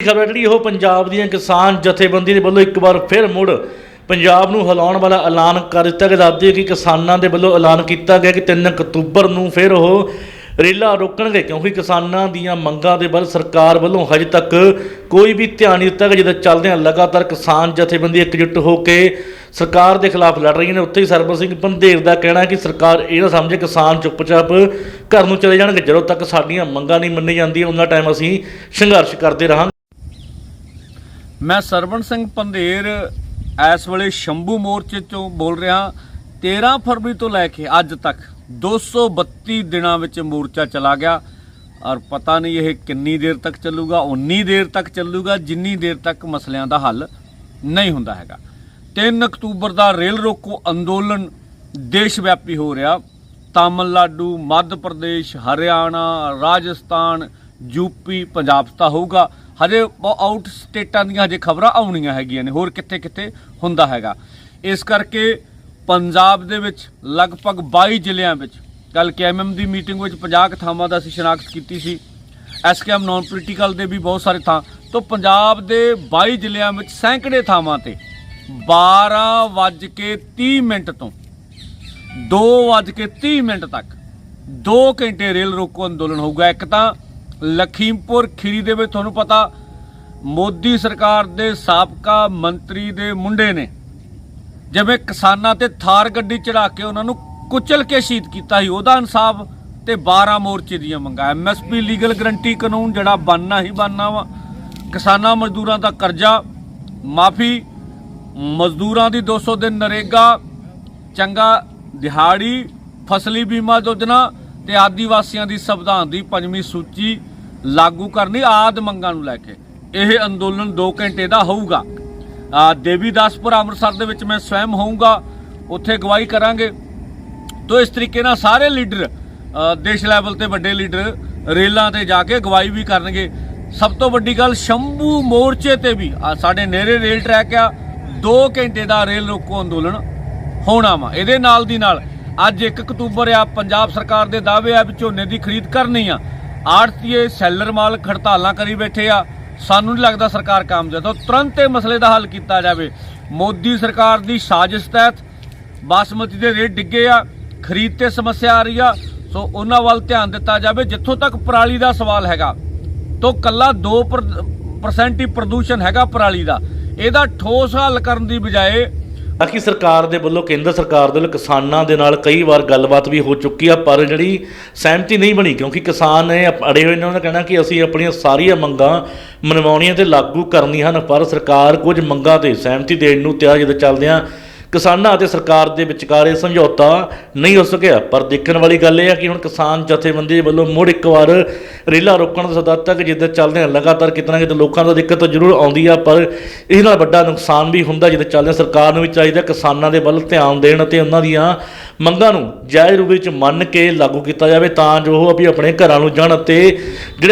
ਖਬਰ ਜਿਹੜੀ ਉਹ ਪੰਜਾਬ ਦੀਆਂ ਕਿਸਾਨ ਜਥੇਬੰਦੀ ਦੇ ਵੱਲੋਂ ਇੱਕ ਵਾਰ ਫਿਰ ਮੁੜ ਪੰਜਾਬ ਨੂੰ ਹਿਲਾਉਣ ਵਾਲਾ ਐਲਾਨ ਕਰ ਦਿੱਤਾ ਗਿਆ। ਦੱਸਦੇ ਕਿ ਕਿਸਾਨਾਂ ਦੇ ਵੱਲੋਂ ਐਲਾਨ ਕੀਤਾ ਗਿਆ ਕਿ 3 ਅਕਤੂਬਰ ਨੂੰ ਫਿਰ ਉਹ ਰੇਲਾ ਰੋਕਣਗੇ, ਕਿਉਂਕਿ ਕਿਸਾਨਾਂ ਦੀਆਂ ਮੰਗਾਂ ਦੇ ਵੱਲ ਸਰਕਾਰ ਵੱਲੋਂ ਹਜੇ ਤੱਕ ਕੋਈ ਵੀ ਧਿਆਨ ਨਹੀਂ ਦਿੱਤਾ ਗਿਆ, ਜਿਹਦੇ ਚੱਲਦੇ ਲਗਾਤਾਰ ਕਿਸਾਨ ਜਥੇਬੰਦੀ ਇਕਜੁੱਟ ਹੋ ਕੇ ਸਰਕਾਰ ਦੇ ਖਿਲਾਫ ਲੜ ਰਹੀਆਂ ਨੇ। ਉੱਥੇ ਹੀ ਸਰਬਤ ਸਿੰਘ ਪੰਧੇਰ ਦਾ ਕਹਿਣਾ ਹੈ ਕਿ ਸਰਕਾਰ ਇਹ ਨਾ ਸਮਝੇ ਕਿਸਾਨ ਚੁੱਪਚਾਪ ਘਰ ਨੂੰ ਚਲੇ ਜਾਣਗੇ। ਜਦੋਂ ਤੱਕ ਸਾਡੀਆਂ ਮੰਗਾਂ ਨਹੀਂ ਮੰਨੀ ਜਾਂਦੀਆਂ, ਉਹਨਾਂ ਟਾਈਮ ਅਸੀਂ ਸੰਘਰਸ਼ ਕਰਦੇ ਰਹਾਂਗੇ। ਮੈਂ ਸਰਵਣ ਸਿੰਘ ਪੰਧੇਰ ਇਸ ਵੇਲੇ ਸ਼ੰਭੂ ਮੋਰਚੇ ਤੋਂ ਬੋਲ ਰਿਹਾ 13 ਫਰਵਰੀ ਤੋਂ ਲੈ ਕੇ ਅੱਜ ਤੱਕ 232 ਦਿਨਾਂ ਵਿੱਚ ਮੋਰਚਾ ਚਲਾ ਗਿਆ ਔਰ ਪਤਾ ਨਹੀਂ ਇਹ ਕਿੰਨੀ ਦੇਰ ਤੱਕ ਚੱਲੂਗਾ, ਉਨੀ ਦੇਰ ਤੱਕ ਚੱਲੂਗਾ, ਜਿੰਨੀ ਦੇਰ ਤੱਕ ਮਸਲਿਆਂ ਦਾ ਹੱਲ ਨਹੀਂ ਹੁੰਦਾ ਹੈਗਾ। 3 ਅਕਤੂਬਰ ਦਾ ਰੇਲ ਰੋਕੋ ਅੰਦੋਲਨ ਦੇਸ਼ ਵਿਆਪੀ ਹੋ ਰਿਹਾ। ਤਾਮਿਲਨਾਡੂ, ਮੱਧ ਪ੍ਰਦੇਸ਼, ਹਰਿਆਣਾ, ਰਾਜਸਥਾਨ ਯੂਪੀ ਪੰਜਾਬ 'ਚ ਤਾਂ ਹੋਊਗਾ। ਹਜੇ ਆਊਟ ਸਟੇਟਾਂ ਦੀਆਂ ਹਜੇ ਖਬਰਾਂ ਆਉਣੀਆਂ ਹੈਗੀਆਂ ਨੇ, ਹੋਰ ਕਿੱਥੇ ਕਿੱਥੇ ਹੁੰਦਾ ਹੈਗਾ। ਇਸ ਕਰਕੇ ਪੰਜਾਬ ਦੇ ਵਿੱਚ ਲਗਭਗ 22 ਜ਼ਿਲ੍ਹਿਆਂ ਵਿੱਚ ਕੱਲ ਕੇਐਮਐਮ ਦੀ ਮੀਟਿੰਗ ਵਿੱਚ 50 ਕੁ ਥਾਵਾਂ ਦਾ ਅਸੀਂ ਸ਼ਨਾਖਤ ਕੀਤੀ ਸੀ। ਐਸਕੇਐਮ ਨਾਨ ਪੋਲੀਟੀਕਲ ਦੇ ਵੀ ਬਹੁਤ ਸਾਰੇ ਥਾਂ, ਤੋਂ ਪੰਜਾਬ ਦੇ 22 ਜ਼ਿਲ੍ਹਿਆਂ ਵਿੱਚ ਸੈਂਕੜੇ ਥਾਵਾਂ ਤੇ 12 ਵੱਜ ਕੇ 30 ਮਿੰਟ ਤੋਂ 2 ਵੱਜ ਕੇ 30 ਮਿੰਟ ਤੱਕ 2 ਘੰਟੇ ਰੇਲ ਰੋਕੋ ਅੰਦੋਲਨ ਹੋਊਗਾ। ਇੱਕ ਤਾਂ ਲਖੀਮਪੁਰ ਖੀਰੀ ਦੇ ਵਿੱਚ ਤੁਹਾਨੂੰ ਪਤਾ ਮੋਦੀ ਸਰਕਾਰ ਦੇ ਸਾਬਕਾ ਮੰਤਰੀ ਦੇ ਮੁੰਡੇ ਨੇ, ਜਿਵੇਂ ਕਿਸਾਨਾਂ ਤੇ ਥਾਰ ਗੱਡੀ ਚੜਾ ਕੇ ਉਹਨਾਂ ਨੂੰ ਕੁਚਲ ਕੇ ਸ਼ਹੀਦ ਕੀਤਾ ਸੀ, ਉਹਦਾ ਇਨਸਾਫ ਤੇ 12 ਮੋਰਚੇ ਦੀਆਂ ਮੰਗਾਂ। ਐਮਐਸਪੀ ਲੀਗਲ ਗਰੰਟੀ ਕਾਨੂੰਨ ਜਿਹੜਾ ਬਣਨਾ ਹੀ ਬਣਨਾ ਵਾ, ਕਿਸਾਨਾਂ ਮਜ਼ਦੂਰਾਂ ਦਾ ਕਰਜ਼ਾ, ਮਾਫੀ, ਮਜ਼ਦੂਰਾਂ ਦੀ 200 ਦਿਨ ਨਰੇਗਾ, ਚੰਗਾ ਦਿਹਾੜੀ, ਫਸਲੀ ਬੀਮਾ ਯੋਜਨਾ ਤੇ ਆਦੀਵਾਸੀਆਂ ਦੀ ਸੰਵਿਧਾਨ ਦੀ ਪੰਜਵੀਂ ਸੂਚੀ ਲਾਗੂ ਕਰਨੀ ਆਦ ਮੰਗਾਂ ਨੂੰ ਲੈ ਕੇ। ਇਹ ਅੰਦੋਲਨ 2 ਘੰਟੇ ਦਾ ਹੋਊਗਾ। ਦੇਵੀਦਾਸਪੁਰ ਅੰਮ੍ਰਿਤਸਰ ਦੇ ਵਿੱਚ ਮੈਂ ਸਵੈਮ ਹੋਊਂਗਾ, ਉੱਥੇ ਗਵਾਹੀ ਕਰਾਂਗੇ। ਤੋ ਇਸ ਤਰੀਕੇ ਨਾਲ ਸਾਰੇ ਲੀਡਰ ਦੇਸ਼ ਲੈਵਲ ਤੇ ਵੱਡੇ ਲੀਡਰ ਰੇਲਾਂ ਤੇ ਜਾ ਕੇ ਗਵਾਹੀ ਵੀ ਕਰਨਗੇ। ਸਭ ਤੋਂ ਵੱਡੀ ਗੱਲ ਸ਼ੰਭੂ ਮੋਰਚੇ ਤੇ ਵੀ ਸਾਡੇ ਨੇੜੇ ਰੇਲ ਟਰੈਕ ਆ 2 ਘੰਟੇ ਦਾ ਰੇਲ ਰੋਕੋ ਅੰਦੋਲਨ ਹੋਣਾ ਵਾ। ਇਹਦੇ ਨਾਲ ਦੀ ਨਾਲ ਅੱਜ 1 ਅਕਤੂਬਰ ਆ, ਪੰਜਾਬ ਸਰਕਾਰ ਦੇ ਦਾਅਵੇ ਆ ਵੀ ਝੋਨੇ ਦੀ ਖਰੀਦ ਕਰਨੀ ਆ। ਆੜਤੀਏ ਸੈਲਰ ਮਾਲ ਖੜਤਾਲਾਂ ਕਰੀ ਬੈਠੇ ਆ। ਸਾਨੂੰ ਨਹੀਂ ਲੱਗਦਾ ਸਰਕਾਰ ਕਾਮਯਾਬ। ਤਾਂ ਤੁਰੰਤ ਇਹ ਮਸਲੇ ਦਾ ਹੱਲ ਕੀਤਾ ਜਾਵੇ। ਮੋਦੀ ਸਰਕਾਰ ਦੀ ਸਾਜ਼ਿਸ਼ ਤਹਿਤ ਬਾਸਮਤੀ ਦੇ ਰੇਟ ਡਿੱਗੇ ਆ, ਖਰੀਦ ਤੇ ਸਮੱਸਿਆ ਆ ਰਹੀ ਆ। ਸੋ ਉਹਨਾਂ ਵੱਲ ਧਿਆਨ ਦਿੱਤਾ ਜਾਵੇ, ਜਿੱਥੋਂ ਤੱਕ ਪਰਾਲੀ ਦਾ ਸਵਾਲ ਹੈਗਾ, ਤੋਂ ਕੱਲਾ 2% ਹੀ ਪ੍ਰਦੂਸ਼ਣ ਹੈਗਾ ਪਰਾਲੀ ਦਾ। ਇਹਦਾ ਠੋਸ ਹੱਲ ਕਰਨ ਦੀ ਬਜਾਏ ਬਾਕੀ ਸਰਕਾਰ ਦੇ ਵੱਲੋਂ ਕੇਂਦਰ ਸਰਕਾਰ ਦੇ ਵੱਲੋਂ ਕਿਸਾਨਾਂ ਦੇ ਨਾਲ ਕਈ ਵਾਰ ਗੱਲਬਾਤ ਵੀ ਹੋ ਚੁੱਕੀ ਆ, ਪਰ ਜਿਹੜੀ ਸਹਿਮਤੀ ਨਹੀਂ ਬਣੀ, ਕਿਉਂਕਿ ਕਿਸਾਨ ਨੇ ਅੜੇ ਹੋਏ ਨੇ, ਉਹਨਾਂ ਦਾ ਕਹਿਣਾ ਕਿ ਅਸੀਂ ਆਪਣੀਆਂ ਸਾਰੀਆਂ ਮੰਗਾਂ ਮਨਵਾਉਣੀਆਂ ਤੇ ਲਾਗੂ ਕਰਨੀਆਂ ਹਨ, ਪਰ ਸਰਕਾਰ ਕੁਝ ਮੰਗਾਂ ਤੇ ਸਹਿਮਤੀ ਦੇਣ ਨੂੰ ਤਿਆਰ ਜਦੋਂ ਚੱਲਦਿਆਂ ਕਿਸਾਨਾਂ ਅਤੇ ਸਰਕਾਰ ਦੇ ਵਿਚਕਾਰ ਇਹ ਸਮਝੌਤਾ ਨਹੀਂ ਹੋ ਸਕਿਆ। ਪਰ ਦੇਖਣ ਵਾਲੀ ਗੱਲ ਇਹ ਹੈ ਕਿ ਹੁਣ ਕਿਸਾਨ ਜਥੇਬੰਦੀ ਵੱਲੋਂ ਮੁੜ ਇੱਕ ਵਾਰ ਰੇਲਾ ਰੋਕਣ ਦਾ ਸੱਦਾ ਤੱਕ ਜਿੱਦਾਂ ਚੱਲਦੇ ਆ ਲਗਾਤਾਰ ਕਿਤੇ ਨਾ ਕਿਤੇ ਲੋਕਾਂ ਦਾ ਦਿੱਕਤ ਤਾਂ ਜ਼ਰੂਰ ਆਉਂਦੀ ਆ, ਪਰ ਇਸ ਨਾਲ ਵੱਡਾ ਨੁਕਸਾਨ ਵੀ ਹੁੰਦਾ ਜਿੱਦਾਂ ਚੱਲਦੇ ਸਰਕਾਰ ਨੂੰ ਵੀ ਚਾਹੀਦਾ ਕਿਸਾਨਾਂ ਦੇ ਵੱਲ ਧਿਆਨ ਦੇਣ ਅਤੇ ਉਹਨਾਂ ਦੀਆਂ ਮੰਗਾਂ ਨੂੰ ਜਾਇਜ਼ ਰੂਪ ਵਿੱਚ ਮੰਨ ਕੇ ਲਾਗੂ ਕੀਤਾ ਜਾਵੇ ਤਾਂ ਜੋ ਉਹ ਵੀ ਆਪਣੇ ਘਰਾਂ ਨੂੰ ਜਾਣ ਅਤੇ ਜਿਹੜੇ